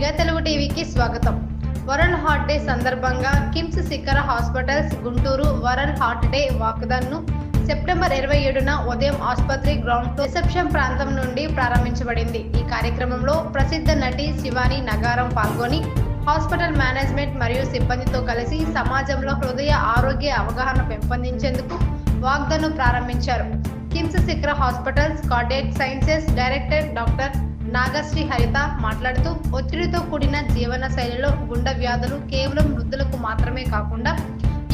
నిఘా తెలుగు టీవీకి స్వాగతం. వరల్డ్ హార్ట్ డే సందర్భంగా KIMS Shikhara hospitals Guntur world heart day వాకథాన్ను September ఇరవై ఏడున ఉదయం ఆసుపత్రి గ్రౌండ్ రిసెప్షన్ ప్రాంతం నుండి ప్రారంభించబడింది. ఈ కార్యక్రమంలో ప్రసిద్ధ నటి శివాని నగారం పాల్గొని హాస్పిటల్ మేనేజ్మెంట్ మరియు సిబ్బందితో కలిసి సమాజంలో హృదయ ఆరోగ్య అవగాహన పెంపొందించేందుకు వాగ్దాను ప్రారంభించారు. KIMS Shikhara hospitals cardiac sciences director doctor Nagasri Haritha మాట్లాడుతూ ఒత్తిడితో కూడిన జీవన శైలిలో గుండె వ్యాధులు కేవలం వృద్ధులకు మాత్రమే కాకుండా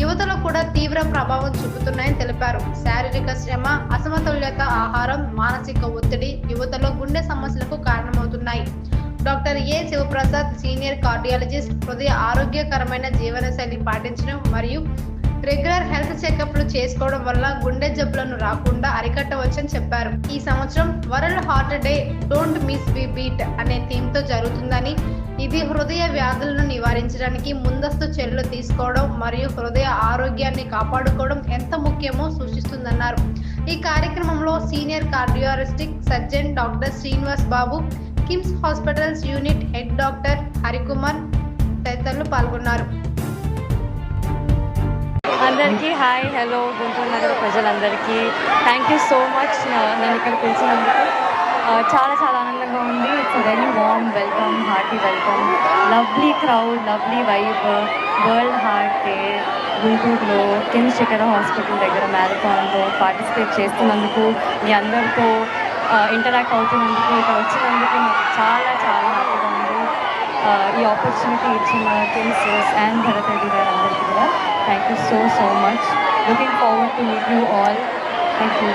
యువతలో కూడా తీవ్ర ప్రభావం చూపుతున్నాయని తెలిపారు. శారీరక శ్రమ అసమతుల్యత ఆహారం మానసిక ఒత్తిడి యువతలో గుండె సమస్యలకు కారణమవుతున్నాయి. Doctor A. Sivaprasad senior cardiologist హృదయ ఆరోగ్యకరమైన జీవనశైలి పాటించడం మరియు రెగ్యులర్ హెల్త్ చెకప్లు చేసుకోవడం వల్ల గుండె జబ్బులను రాకుండా అరికట్టవచ్చని చెప్పారు. ఈ సంవత్సరం world heart day don't miss be beat అనే థీమ్తో జరుగుతుందని ఇది హృదయ వ్యాధులను నివారించడానికి ముందస్తు చర్యలు తీసుకోవడం మరియు హృదయ ఆరోగ్యాన్ని కాపాడుకోవడం ఎంత ముఖ్యమో సూచిస్తుందన్నారు. ఈ కార్యక్రమంలో senior cardiothoracic surgeon doctor Srinivas Babu KIMS hospitals unit head doctor Harikumar తదితరులు పాల్గొన్నారు. అందరికీ హాయ్ హలో గుంటూరు నగర ప్రజలందరికీ థ్యాంక్ యూ సో మచ్ నన్ను ఇక్కడ పిలిచినందుకు చాలా చాలా ఆనందంగా ఉంది. It's very warm welcome hearty welcome lovely crowd lovely vibe world heart day గుంటూరులో కింద శిఖర హాస్పిటల్ దగ్గర మ్యారథాన్లో పార్టిసిపేట్ చేస్తున్నందుకు మీ అందరితో ఇంటరాక్ట్ అవుతున్నందుకు ఇక్కడ వచ్చినందుకు నాకు చాలా చాలా ఈ ఆపర్చునిటీ ఇచ్చిన కిమ్స్ అండ్ భరత్ రెడ్డి గారు అందరికీ కూడా thank you so so much looking forward to meet you all thank you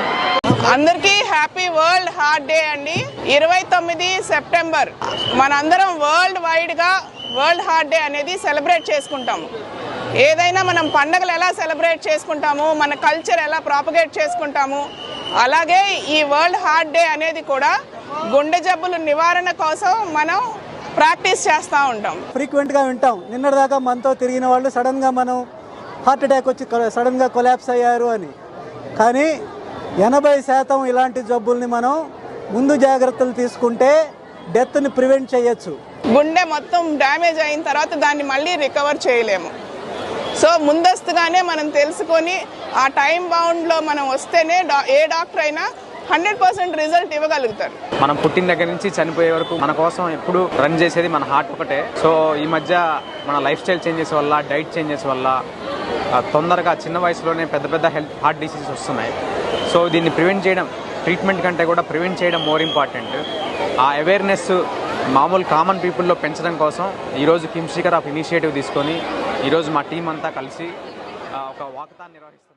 అందరికీ హ్యాపీ వరల్డ్ హార్ట్ డే అండి. ఇరవై తొమ్మిది సెప్టెంబర్ మనందరం వరల్డ్ వైడ్గా వరల్డ్ హార్ట్ డే అనేది సెలబ్రేట్ చేసుకుంటాము. ఏదైనా మనం పండగలు ఎలా సెలబ్రేట్ చేసుకుంటాము మన కల్చర్ ఎలా ప్రాపగేట్ చేసుకుంటాము అలాగే ఈ వరల్డ్ హార్ట్ డే అనేది కూడా గుండె జబ్బుల నివారణ కోసం మనం ప్రాక్టీస్ చేస్తూ ఉంటాం. ఫ్రీక్వెంట్గా వింటాం. నిన్నటిదాకా మనతో తిరిగిన వాళ్ళు సడన్గా మనం హార్ట్ అటాక్ వచ్చి సడన్గా కొలాప్స్ అయ్యారు అని. కానీ ఎనభై శాతం ఇలాంటి జబ్బుల్ని మనం ముందు జాగ్రత్తలు తీసుకుంటే డెత్ని ప్రివెంట్ చేయొచ్చు. గుండె మొత్తం డ్యామేజ్ అయిన తర్వాత దాన్ని మళ్ళీ రికవర్ చేయలేము. సో ముందస్తుగానే మనం తెలుసుకొని ఆ టైం బౌండ్లో మనం వస్తేనే ఏ డాక్టర్ అయినా హండ్రెడ్ పర్సెంట్ రిజల్ట్ ఇవ్వగలుగుతారు. మనం పుట్టిన దగ్గర నుంచి చనిపోయే వరకు మన కోసం ఎప్పుడు రన్ చేసేది మన హార్ట్ ఒకటే. సో ఈ మధ్య మన లైఫ్ స్టైల్ చేంజెస్ వల్ల డైట్ చేంజెస్ వల్ల తొందరగా చిన్న వయసులోనే పెద్ద పెద్ద హెల్త్ హార్ట్ డిసీజెస్ వస్తున్నాయి. సో దీన్ని ప్రివెంట్ చేయడం ట్రీట్మెంట్ కంటే కూడా ప్రివెంట్ చేయడం మోర్ ఇంపార్టెంట్. ఆ అవేర్నెస్ మామూలు కామన్ పీపుల్లో పెంచడం కోసం ఈరోజు కిమ్స్ ఆఫ్ ఇనిషియేటివ్ తీసుకొని ఈరోజు మా టీం అంతా కలిసి ఒక వాకథాన్ నిర్వహిస్తాం.